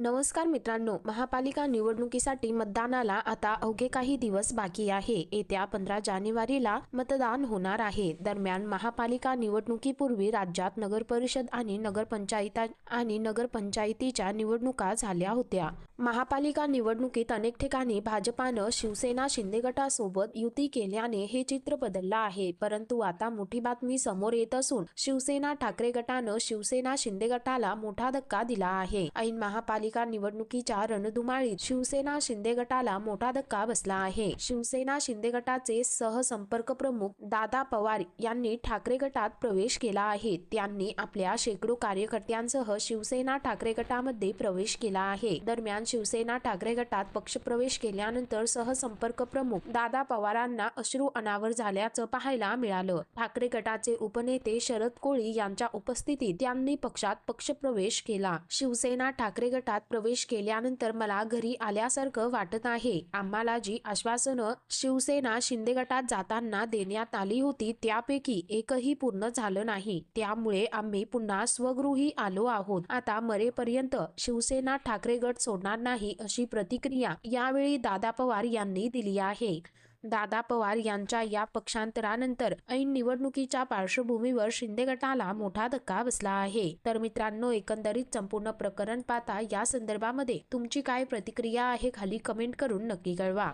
नमस्कार मित्रांनो महापालिका निवडणुकीसाठी मतदानाला आता अवघे काही दिवस बाकी आहे. येत्या पंधरा जानेवारीला मतदान होणार आहे. दरम्यान महापालिका निवडणुकीपूर्वी राज्यात नगर परिषद आणि नगरपंचायता आणि नगरपंचायतीच्या निवडणुका झाल्या होत्या. महापालिका निवडणुकीत अनेक ठिकाणी भाजपानं शिवसेना शिंदे गटासोबत युती केल्याने हे चित्र बदललं आहे. परंतु आता मोठी बातमी समोर येत असून शिवसेना ठाकरे गटानं शिवसेना शिंदे गटाला मोठा धक्का दिला आहे. ऐन महापालिका निवडणुकीच्या रणधुमाळीत शिवसेना शिंदे गटाला मोठा धक्का बसला आहे. शिवसेना शिंदे गटाचे सहसंपर्क प्रमुख दादा पवार यांनी ठाकरे गटात प्रवेश केला आहे. त्यांनी आपल्या शेकडो कार्यकर्त्यांसह शिवसेना ठाकरे गटामध्ये प्रवेश केला आहे. दरम्यान शिवसेना ठाकरे गटात पक्षप्रवेश केल्यानंतर सहसंपर्क प्रमुख दादा पवारांना अश्रू अनावर झाल्याचं पाहायला मिळालं. ठाकरे गटाचे उपनेते शरद कोळी यांच्या उपस्थितीत त्यांनी पक्षात पक्षप्रवेश केला. शिवसेना ठाकरे गटात प्रवेश केल्यानंतर मला घरी आल्यासारखं वाटत आहे. आम्हाला जी आश्वासनं शिवसेना शिंदे गटात जाताना देण्यात आली होती त्यापैकी एकही पूर्ण झालं नाही. त्यामुळे आम्ही पुन्हा स्वगृही आलो आहोत. आता मरेपर्यंत शिवसेना ठाकरे गट सोडणार नाही अशी प्रतिक्रिया यावेळी दादा पवार यांनी दिली आहे. दादा पवार यांच्या या पक्षांतरानंतर ऐन निवडणुकीच्या पार्श्वभूमीवर शिंदे गटाला मोठा धक्का बसला आहे. तर मित्रांनो एकंदरीत संपूर्ण प्रकरण पाहता या संदर्भामध्ये तुमची काय प्रतिक्रिया आहे खाली कमेंट करून नक्की कळवा.